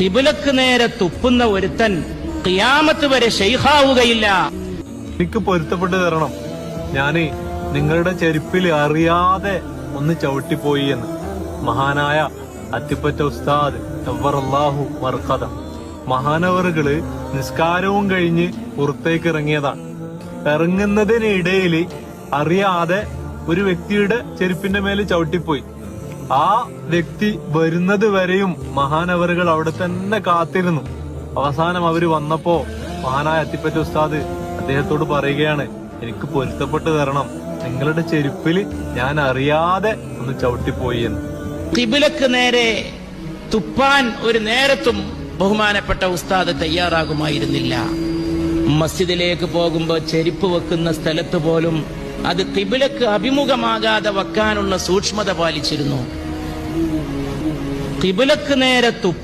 കിബിലക്ക് നേരെ തുപ്പുന്ന ഒരുത്തൻ കിയാമത്ത് വരെ ഷെയ്ഖാവുകയില്ല എനിക്ക് പൊരുത്തപ്പെട്ട് തരണം. ഞാൻ നിങ്ങളുടെ ചെരുപ്പിൽ അറിയാതെ ഒന്ന് ചവിട്ടിപ്പോയി എന്ന്. മഹാനായ അത്തിപ്പറ്റ ഉസ്താദ് അള്ളാഹു മർക്കഥ മഹാനവറുകൾ നിസ്കാരവും കഴിഞ്ഞ് പുറത്തേക്ക് ഇറങ്ങിയതാണ്. ഇറങ്ങുന്നതിനിടയിൽ അറിയാതെ ഒരു വ്യക്തിയുടെ ചെരുപ്പിന്റെ മേലെ ചവിട്ടിപ്പോയി. ആ വ്യക്തി വരുന്നത് വരെയും മഹാനവറുകൾ അവിടെ തന്നെ കാത്തിരുന്നു. അവസാനം അവർ വന്നപ്പോ മഹാനായ അത്തിപ്പറ്റ ഉസ്താദ് അദ്ദേഹത്തോട് പറയുകയാണ് എനിക്ക് പൊരുത്തപ്പെട്ട് തരണം. നിങ്ങളുടെ ചെരുപ്പിൽ ഞാൻ അറിയാതെ ഒന്ന് ചവിട്ടിപ്പോയി എന്ന്. കിബിലക്ക് നേരെ തുപ്പാൻ ഒരു നേരത്തും ബഹുമാനപ്പെട്ട ഉസ്താദ് തയ്യാറാകുമായിരുന്നില്ല. മസ്ജിദിലേക്ക് പോകുമ്പോൾ ചെരുപ്പ് വെക്കുന്ന സ്ഥലത്ത് പോലും അത് കിബിലക്ക് അഭിമുഖമാകാതെ വെക്കാനുള്ള സൂക്ഷ്മത പാലിച്ചിരുന്നു. കിബിലക്ക് നേരെ